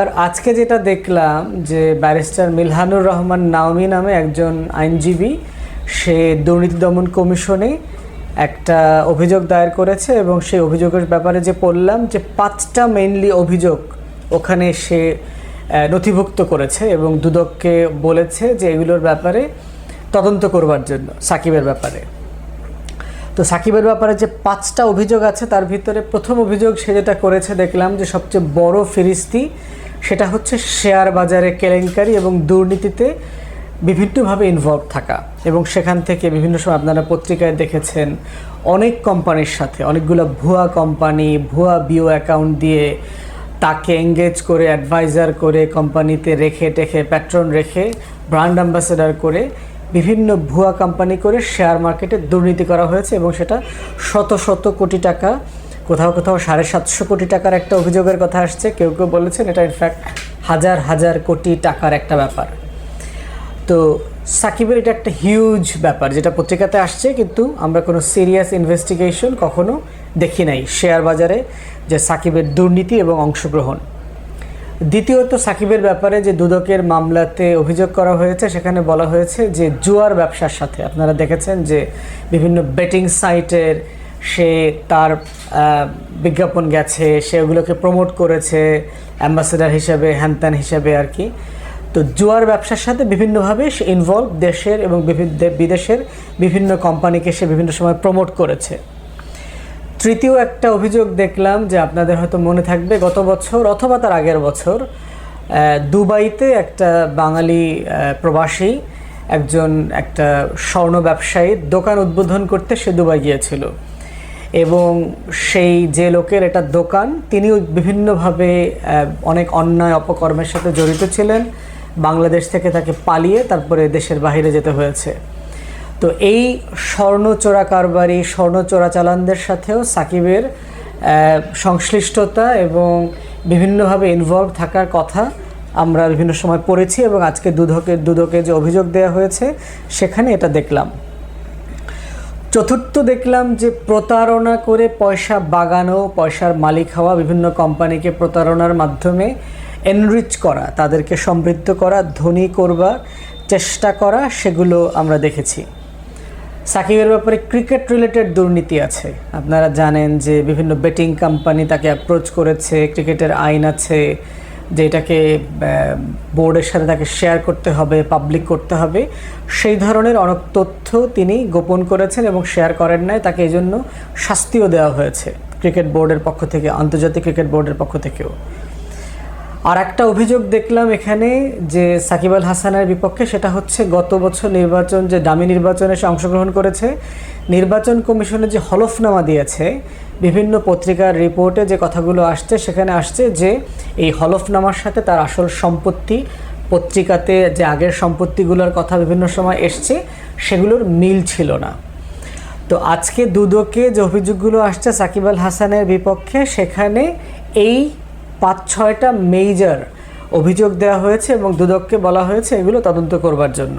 আর আজকে যেটা দেখলাম যে ব্যারিস্টার মিলহানুর রহমান নাওমি নামে একজন আইনজীবী, সে দুর্নীতি দমন কমিশনে একটা অভিযোগ দায়ের করেছে এবং সেই অভিযোগের ব্যাপারে যে পড়লাম যে পাঁচটা মেইনলি অভিযোগ ওখানে সে নথিভুক্ত করেছে এবং দুদককে বলেছে যে এগুলোর ব্যাপারে তদন্ত করবার জন্য, সাকিবের ব্যাপারে। তো সাকিবের ব্যাপারে যে পাঁচটা অভিযোগ আছে, তার ভিতরে প্রথম অভিযোগ সে যেটা করেছে, দেখলাম যে সবচেয়ে বড় ফিরিস্তি সেটা হচ্ছে শেয়ার বাজারে কেলেঙ্কারি এবং দুর্নীতিতে বিভিন্নভাবে ইনভলভ থাকা। এবং সেখান থেকে বিভিন্ন সময় আপনারা পত্রিকায় দেখেছেন অনেক কোম্পানির সাথে, অনেকগুলো ভুয়া কোম্পানি ভুয়া বিও অ্যাকাউন্ট দিয়ে তাকে এঙ্গেজ করে অ্যাডভাইজার করে কোম্পানিতে রেখে টেখে প্যাট্রন রেখে ব্র্যান্ড অ্যাম্বাসেডার করে বিভিন্ন ভুয়া কোম্পানি করে শেয়ার মার্কেটে দুর্নীতি করা হয়েছে এবং সেটা শত শত কোটি টাকা, কোথাও কোথাও সাড়ে সাতশো কোটি টাকার একটা অভিযোগের কথা আসছে। কেউ কেউ বলেছেন এটা ইনফ্যাক্ট হাজার হাজার কোটি টাকার একটা ব্যাপার। তো সাকিবের এটা একটা হিউজ ব্যাপার যেটা পত্রিকাতে আসছে, কিন্তু আমরা কোনো সিরিয়াস ইনভেস্টিগেশন কখনো দেখি নাই। শেয়ার বাজারে যে সাকিবের দুর্নীতি এবং অংশগ্রহণ। দ্বিতীয়ত সাকিবের ব্যাপারে যে দুদকের মামলাতে অভিযোগ করা হয়েছে, সেখানে বলা হয়েছে যে জুয়ার ব্যবসার সাথে। আপনারা দেখেছেন যে বিভিন্ন বেটিং সাইটের সে তার বিজ্ঞাপন গেছে, সে ওগুলোকে প্রমোট করেছে অ্যাম্বাসেডার হিসেবে, হ্যানত্যান হিসেবে আর কি। তো জুয়ার ব্যবসার সাথে বিভিন্নভাবে সে ইনভলভ দেশের এবং বিভিন্ন বিদেশের বিভিন্ন কোম্পানিকে সে বিভিন্ন সময় প্রমোট করেছে। তৃতীয় একটা অভিযোগ দেখলাম যে আপনাদের হয়তো মনে থাকবে, গত বছর অথবা তার আগের বছর দুবাইতে একটা বাঙালি প্রবাসী, একজন একটা স্বর্ণ ব্যবসায়ীর দোকান উদ্বোধন করতে সে দুবাই গিয়েছিল। এবং সেই যে লোকের এটা দোকান, তিনিও বিভিন্নভাবে অনেক অন্যায় অপকর্মের সাথে জড়িত ছিলেন। বাংলাদেশ থেকে তাকে পালিয়ে তারপরে দেশের বাইরে যেতে হয়েছে। তো এই স্বর্ণ চোরা কারবারি স্বর্ণ চোরাচালানদের সাথেও সাকিবের সংশ্লিষ্টতা এবং বিভিন্নভাবে ইনভলভ থাকার কথা আমরা বিভিন্ন সময় পড়েছি এবং আজকে দুদকের দুদকে যে অভিযোগ দেওয়া হয়েছে, সেখানে এটা দেখলাম। চতুর্থ দেখলাম যে প্রতারণা করে পয়সা বাগানো, পয়সার মালিক হওয়া বিভিন্ন কোম্পানিকে প্রতারণার মাধ্যমে এনরিচ করা, তাদেরকে সমৃদ্ধ করা, ধনী করবার চেষ্টা করা, সেগুলো আমরা দেখেছি। সাকিবের ব্যাপারে ক্রিকেট রিলেটেড দুর্নীতি আছে। আপনারা জানেন যে বিভিন্ন বেটিং কোম্পানি তাকে অ্যাপ্রোচ করেছে ক্রিকেটের আইন আছে, যে এটাকে বোর্ডের সাথে তাকে শেয়ার করতে হবে পাবলিক করতে হবে। সেই ধরনের অনেক তথ্য তিনি গোপন করেছেন এবং শেয়ার করেন নাই, তাকে এই জন্য শাস্তিও দেওয়া হয়েছে ক্রিকেট বোর্ডের পক্ষ থেকে, আন্তর্জাতিক ক্রিকেট বোর্ডের পক্ষ থেকেও। আর একটা অভিযোগ দেখলাম এখানে যে সাকিব আল হাসানের বিপক্ষে, সেটা হচ্ছে গত বছর নির্বাচন যে দামি নির্বাচনে সে অংশগ্রহণ করেছে, নির্বাচন কমিশনে যে হলফনামা দিয়েছে, বিভিন্ন পত্রিকার রিপোর্টে যে কথাগুলো আসছে, সেখানে আসছে যে এই হলফনামার সাথে তার আসল সম্পত্তি, পত্রিকাতে যে আগের সম্পত্তিগুলোর কথা বিভিন্ন সময় এসছে, সেগুলোর মিল ছিল না। তো আজকে দুদকে যে অভিযোগগুলো আসছে সাকিব আল হাসানের বিপক্ষে, সেখানে এই পাঁচ ছয়টা মেজর অভিযোগ দেওয়া হয়েছে এবং দুদককে বলা হয়েছে এগুলো তদন্ত করবার জন্য।